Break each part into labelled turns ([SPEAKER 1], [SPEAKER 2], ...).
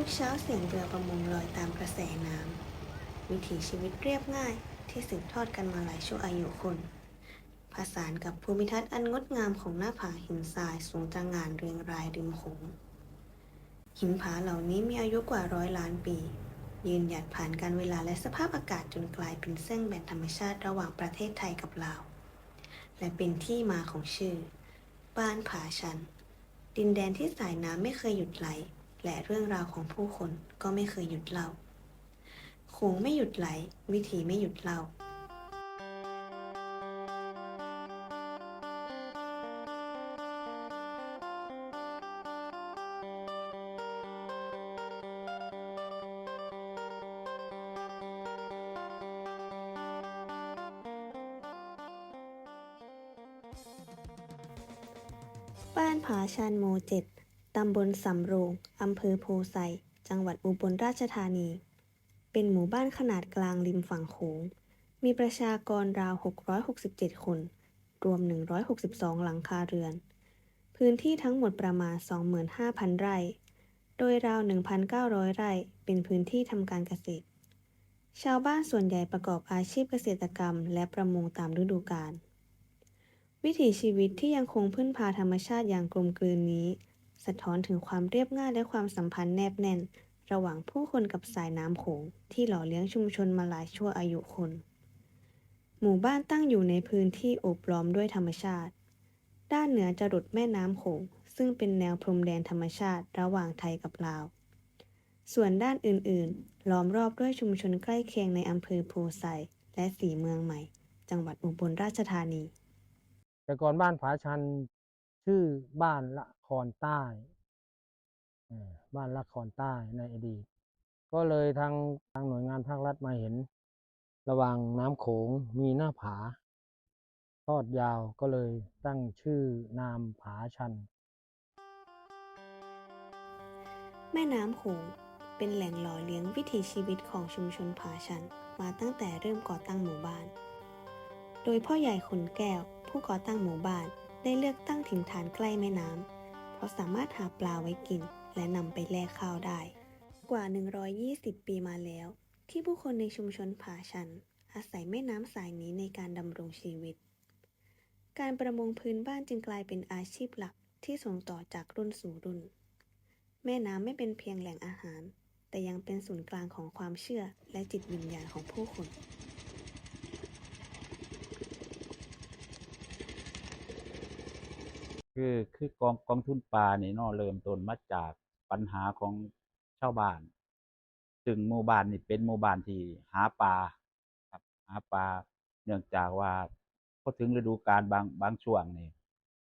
[SPEAKER 1] ทุกเช้าเสียงเรือประมงลอยตามกระแสน้ำวิถีชีวิตเรียบง่ายที่สืบทอดกันมาหลายชั่วอายุคนผสานกับภูมิทัศน์อันงดงามของหน้าผาหินทรายสูงตระหง่านเรียงรายริมโขงหินผาเหล่านี้มีอายุกว่าร้อยล้านปี ยืนหยัดผ่านการเวลาและสภาพอากาศจนกลายเป็นเส้นแบ่งธรรมชาติระหว่างประเทศไทยกับลาว และเป็นที่มาของชื่อ บ้านผาชัน ดินแดนที่สายน้ำไม่เคยหยุดไหล และเรื่องราวของผู้คนก็ไม่เคยหยุดเล่าโขงไม่หยุดไหล วิถีไม่หยุดเล่าบ้านผาชันโมเจ็ด ตำบลสำโรง อำเภอโพไซ จังหวัดอุบลราชธานี เป็นหมู่บ้านขนาดกลางริมฝั่งโขง มีประชากรราว 667 คน รวม 162 หลังคาเรือน พื้นที่ทั้งหมดประมาณ 25,000 ไร่ โดยราว 1,900 ไร่ เป็นพื้นที่ทำการเกษตร ชาวบ้านส่วนใหญ่ประกอบอาชีพเกษตรกรรม และประมงตามฤดูกาล วิถีชีวิตที่ยังคงพึ่งพาธรรมชาติอย่างกลมกลืนนี้ สะท้อนถึงความเรียบง่ายและความสัมพันธ์แนบแน่น ระหว่างผู้คนกับสายน้ำโขงที่หล่อเลี้ยงชุมชนมาหลายชั่วอายุคน หมู่บ้านตั้งอยู่ในพื้นที่โอบล้อมด้วยธรรมชาติ ด้านเหนือจรดแม่น้ำโขงซึ่งเป็นแนวพรมแดนธรรมชาติระหว่างไทยกับลาว ส่วนด้านอื่นๆ ล้อมรอบด้วยชุมชนใกล้เคียงในอำเภอโพไซและสีเมืองใหม่ จังหวัดอุบลราชธานี
[SPEAKER 2] แต่ก่อนบ้านผาชันชื่อบ้านละ ครใต้บ้านละครใต้ในอดีต ก็เลยทางทางหน่วยงานภาครัฐมาเห็น ระหว่างน้ำโขงมีหน้าผา ทอดยาวก็เลยตั้งชื่อนามผาชัน
[SPEAKER 1] แม่น้ำโขงเป็นแหล่งหล่อเลี้ยงวิถีชีวิตของชุมชนผาชัน มาตั้งแต่เริ่มก่อตั้งหมู่บ้าน โดยพ่อใหญ่ขนแก้ว ผู้ก่อตั้งหมู่บ้านได้เลือกตั้งถิ่นฐานใกล้แม่น้ำ เพราะสามารถหาปลาไว้กิน และนำไปแลกข้าวได้ กว่า 120 ปีมาแล้ว ที่ผู้คนในชุมชนผาชัน อาศัยแม่น้ำสายนี้ในการดำรงชีวิต การประมงพื้นบ้านจึงกลายเป็นอาชีพหลักที่ส่งต่อจากรุ่นสู่รุ่น แม่น้ำไม่เป็นเพียงแหล่งอาหาร แต่ยังเป็นศูนย์กลางของความเชื่อและจิตวิญญาณของผู้คน
[SPEAKER 3] คือคือกองกองทุนปลานี่เนาเริ่มต้นมาจากปัญหาของชาวบ้านซึ่งหมู่บ้านนี่เป็นหมู่บ้านที่หาปลาครับหาปลาเนื่องจากว่าพอถึงฤดูกาลบางบางช่วงนี่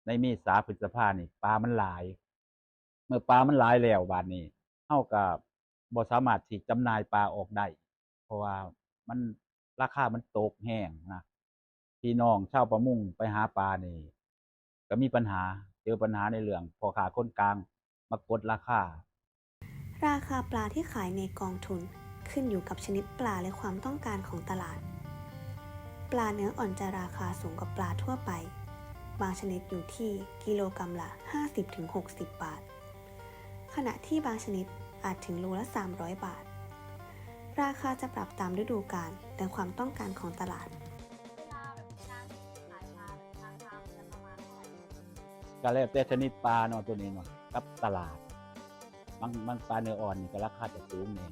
[SPEAKER 3] ในเมษาพฤษภานี่ปลามันหลาย เมื่อปลามันหลายแล้วบาดนี้เฮาก็บ่สามารถที่จำหน่ายปลาออกได้เพราะว่ามันราคามันตกแห้งนะพี่น้องชาวประมงไปหาปลานี่ ก็มีปัญหาเจอปัญหาในเรื่องพอขาคนกลางมากดราคา
[SPEAKER 1] ราคาปลาที่ขายในกองทุนขึ้นอยู่กับชนิดปลาและความต้องการของตลาด ปลาเนื้ออ่อนจะราคาสูงกว่าปลาทั่วไป บางชนิดอยู่ที่กิโลกรรัมละ 50-60 บาท ขณะที่บางชนิดอาจถึงโลละ 300 บาท ราคาจะปรับตามฤดูกาลและความต้องการของตลาด
[SPEAKER 3] ก็แล้วแต่ชนิดปลาเนาะตัวนี้เนาะกับตลาดบางบางปลาเนื้ออ่อนนี่ก็ราคาจะสูงเนี่ย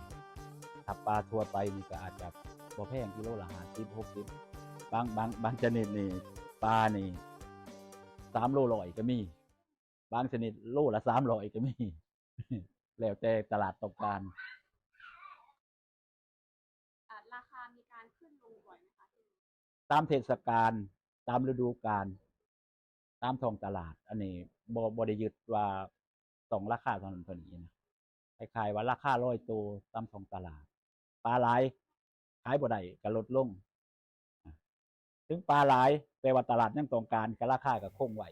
[SPEAKER 3] ถ้าปลาทั่วไปนี่ก็อาจจะบ่แพงกิโลละห้าสิบหกสิบบางบางบางชนิดนี่ปลานี่สามโลร้อยก็มี บางชนิดโลละสามร้อยก็มี แล้วแต่ตลาดต้องการ
[SPEAKER 4] อะราคามีการขึ้นลงบ่อยไหมคะที่นี่
[SPEAKER 3] ตามเทศกาลตามฤดูกาล ตามท้องตลาด อันนี้บ่บ่ได้ยึดว่าต้องราคาเท่านั้นเท่านี้นะคล้ายๆว่าราคาร้อยตัวตามท้องตลาด ปลาหลายขายบ่ได้ก็ลดลงถึงปลาหลายแต่ว่าตลาดยังต้องการก็ราคาก็คงไว้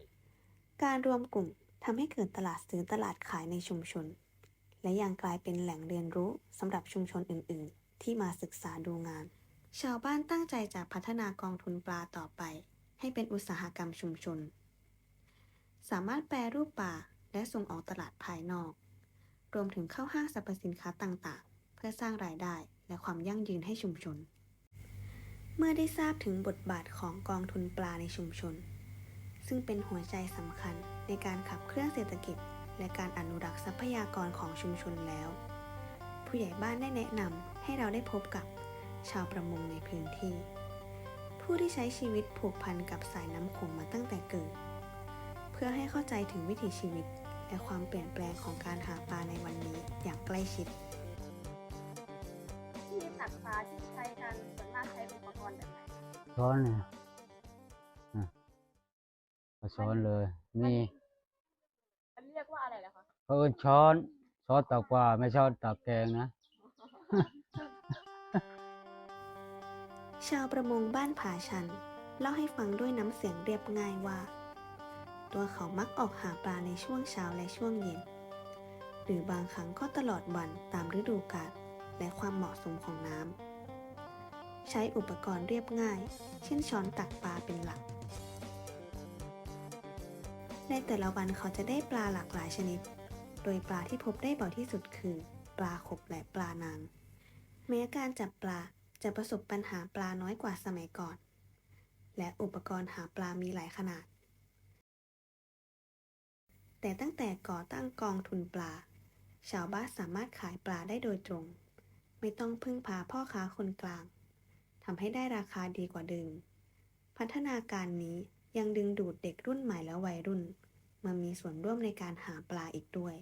[SPEAKER 1] การรวมกลุ่มทำให้เกิดตลาดซื้อตลาดขายในชุมชน และยังกลายเป็นแหล่งเรียนรู้สำหรับชุมชนอื่น ๆ ที่มาศึกษาดูงาน ชาวบ้านตั้งใจจะพัฒนากองทุนปลาต่อไป ให้เป็นอุตสาหกรรมชุมชน สามารถแปรรูปปลาและส่งออกตลาดภายนอก รวมถึงเข้าห้างสรรพสินค้าต่างๆ เพื่อสร้างรายได้และความยั่งยืนให้ชุมชน เมื่อได้ทราบถึงบทบาทของกองทุนปลาในชุมชน ซึ่งเป็นหัวใจสำคัญในการขับเคลื่อนเศรษฐกิจ และการอนุรักษ์ทรัพยากรของชุมชนแล้ว ผู้ใหญ่บ้านได้แนะนำให้เราได้พบกับชาวประมงในพื้นที่ ผู้ที่ใช้ชีวิตผูกพันกับสายน้ำโขงมาตั้งแต่เกิด เพื่อให้เข้าใจถึงวิถีชีวิต และความเปลี่ยนแปลงของการหาปลาในวันนี้อย่างใกล้ชิด
[SPEAKER 4] ที่ตักปลาที่ใช้กันส่วนมากใช้อุปกรณ์แบบไหน
[SPEAKER 5] ช้อนเนี่ยอะเอาช้อนเลย มี
[SPEAKER 4] มันเรียกว่าอะไรเหรอคะ
[SPEAKER 5] เขาเอิ้นช้อนช้อนตักปลาไม่ช้อนตักแกงนะ
[SPEAKER 1] ชาวประมงบ้านผาชัน เล่าให้ฟังด้วยน้ำเสียงเรียบง่ายว่า ตัวเขามักออกหาปลาในช่วงเช้าและช่วงเย็น หรือบางครั้งก็ตลอดวันตามฤดูกาลและความเหมาะสมของน้ำ ใช้อุปกรณ์เรียบง่าย เช่นช้อนตักปลาเป็นหลัก ในแต่ละวันเขาจะได้ปลาหลากหลายชนิด โดยปลาที่พบได้บ่อยที่สุดคือ ปลาขบและปลานาง แม้การจับปลาจะประสบปัญหาปลาน้อยกว่าสมัยก่อน และอุปกรณ์หาปลามีหลายขนาด แต่ตั้งแต่ก่อตั้งกองทุนปลา ชาวบ้านสามารถขายปลาได้โดยตรง ไม่ต้องพึ่งพาพ่อค้าคนกลางทำให้ได้ราคาดีกว่าเดิม พัฒนาการนี้ยังดึงดูดเด็กรุ่นใหม่และวัยรุ่น มามีส่วนร่วมในการหาปลาอีกด้วย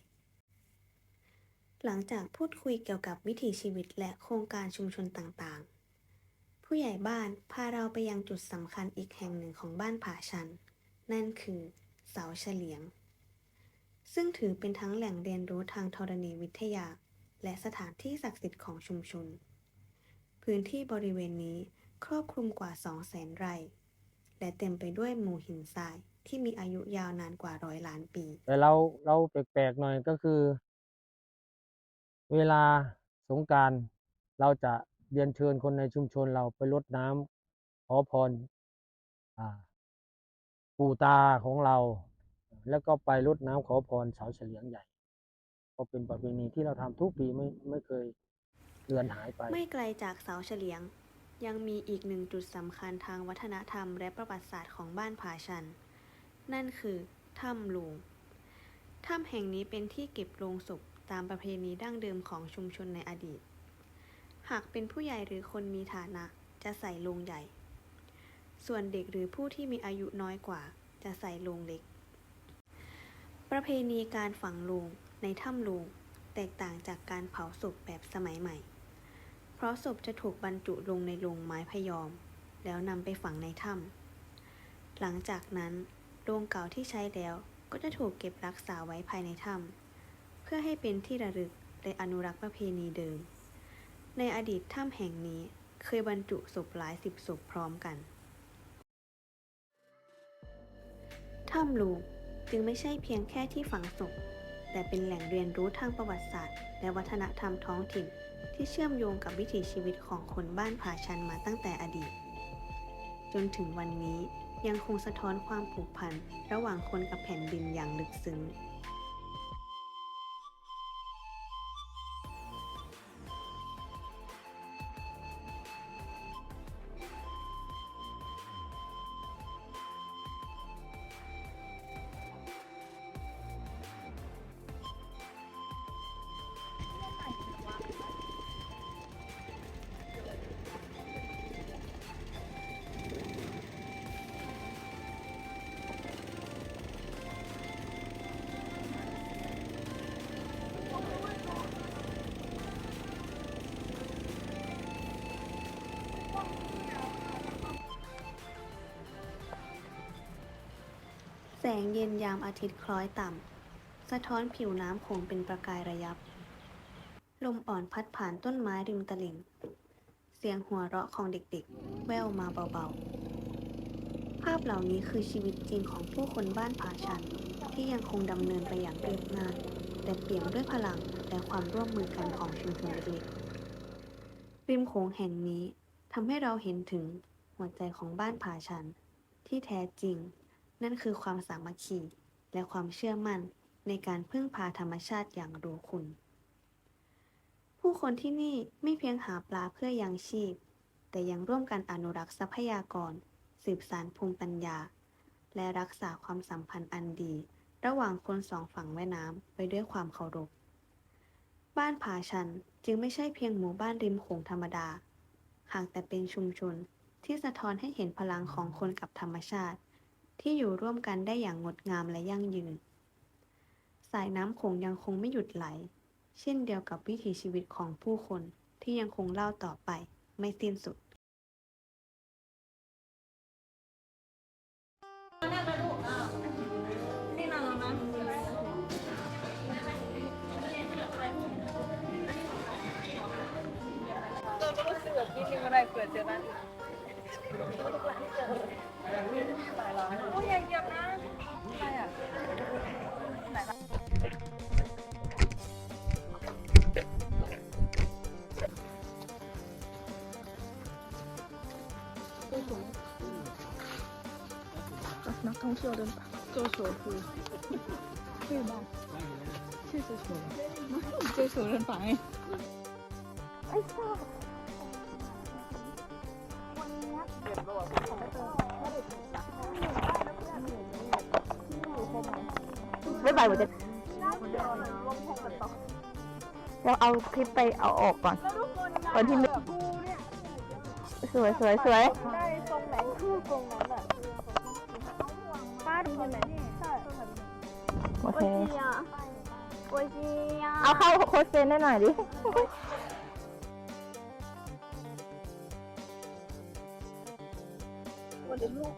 [SPEAKER 1] หลังจากพูดคุยเกี่ยวกับวิถีชีวิตและโครงการชุมชนต่างๆ ผู้ใหญ่บ้านพาเราไปยังจุดสำคัญอีกแห่งหนึ่งของบ้านผาชัน นั่นคือ เสาเฉลียง ซึ่งถือเป็นทั้งแหล่งเรียนรู้ทางธรณีวิทยา และสถานที่ศักดิ์สิทธิ์ของชุมชน พื้นที่บริเวณนี้ครอบคลุมกว่า 200,000 ไร่ และเต็มไปด้วยหมู่หินทรายที่มีอายุยาวนานกว่าร้อยล้านปี
[SPEAKER 2] แต่เราเราแปลกๆหน่อยก็คือ เวลาสงกรารเราจะเรียนเชิญคนในชุมชนเราไปรดน้ำขอพรอปู่ตาของเรา แล้วก็ไปรดน้ำขอพรเสาเฉลียงใหญ่ ก็เป็นประเพณีที่เราทำทุกปีไม่ไม่เคยเลือนหายไป
[SPEAKER 1] ไม่ไกลจากเสาเฉลียง ยังมีอีกหนึ่งจุดสำคัญทางวัฒนธรรมและประวัติศาสตร์ของบ้านผาชัน นั่นคือถ้ำหลวงถ้ำแห่งนี้เป็นที่เก็บโลงศพตามประเพณีดั้งเดิมของชุมชนในอดีต หากเป็นผู้ใหญ่หรือคนมีฐานะ จะใส่โลงใหญ่ ส่วนเด็กหรือผู้ที่มีอายุน้อยกว่า จะใส่โลงเล็ก ประเพณีการฝังโลงในถ้ำโลงแตกต่างจากการเผาศพแบบสมัยใหม่ เพราะศพจะถูกบรรจุลงในโลงไม้พยอม แล้วนำไปฝังในถ้ำหลังจากนั้นโลงเก่าที่ใช้แล้วก็จะถูกเก็บรักษาไว้ภายในถ้ำเพื่อให้เป็นที่ระลึกและอนุรักษ์ประเพณีเดิม ในอดีตถ้ำแห่งนี้เคยบรรจุศพหลายสิบศพพร้อมกัน ถ้ำลวง จึงไม่ใช่เพียงแค่ที่ฝังศพ แต่เป็นแหล่งเรียนรู้ทางประวัติศาสตร์ และวัฒนธรรมท้องถิ่น ที่เชื่อมโยงกับวิถีชีวิตของคนบ้านผาชันมาตั้งแต่อดีต จนถึงวันนี้ยังคงสะท้อนความผูกพันระหว่างคนกับแผ่นดินอย่างลึกซึ้ง งเย็นยามอาทิตย์คล้อยต่ำ สะท้อนผิวน้ำโขงเป็นประกายระยับ ลมอ่อนพัดผ่านต้นไม้ริมตลิ่ง เสียงหัวเราะของเด็กๆ แว่วมาเบาๆ ภาพเหล่านี้คือชีวิตจริงของผู้คนบ้านผาชัน ที่ยังคงดำเนินไปอย่างเรียบง่ายแต่เปี่ยมด้วยพลังและความร่วมมือกันของชุมชนเล็กๆริมโขงแห่งนี้ทำให้เราเห็นถึงหัวใจของบ้านผาชันที่แท้จริง นั่นคือความสามัคคี และความเชื่อมั่นในการพึ่งพาธรรมชาติอย่างรู้คุณ ผู้คนที่นี่ไม่เพียงหาปลาเพื่อยังชีพ แต่ยังร่วมกันอนุรักษ์ทรัพยากร สืบสานภูมิปัญญา และรักษาความสัมพันธ์อันดี ระหว่างคนสองฝั่งแม่น้ำไปด้วยความเคารพ บ้านผาชันจึงไม่ใช่เพียงหมู่บ้านริมโขงธรรมดา หากแต่เป็นชุมชนที่สะท้อนให้เห็นพลังของคนกับธรรมชาติ ที่อยู่ร่วมกันได้อย่างงดงามและยั่งยืน สายน้ำโขงยังคงไม่หยุดไหล เช่นเดียวกับวิถีชีวิตของผู้คนที่ยังคงเล่าต่อไปไม่สิ้นสุด
[SPEAKER 6] นักท่อ งเที่ยวเดินป่าเจ้าโฉคือชื่อบ้านชื่อเจ้าโฉเจ้าโฉเดินป่าไง
[SPEAKER 7] ไม่ไปหมดจะเราเอาคลิปไปเอาออกก่อนวันที่หนึ่งสวยสวยสวยโอเคเอาเข้าโค้ชเฟนได้หน่อยดิ
[SPEAKER 6] วันเด็กลูก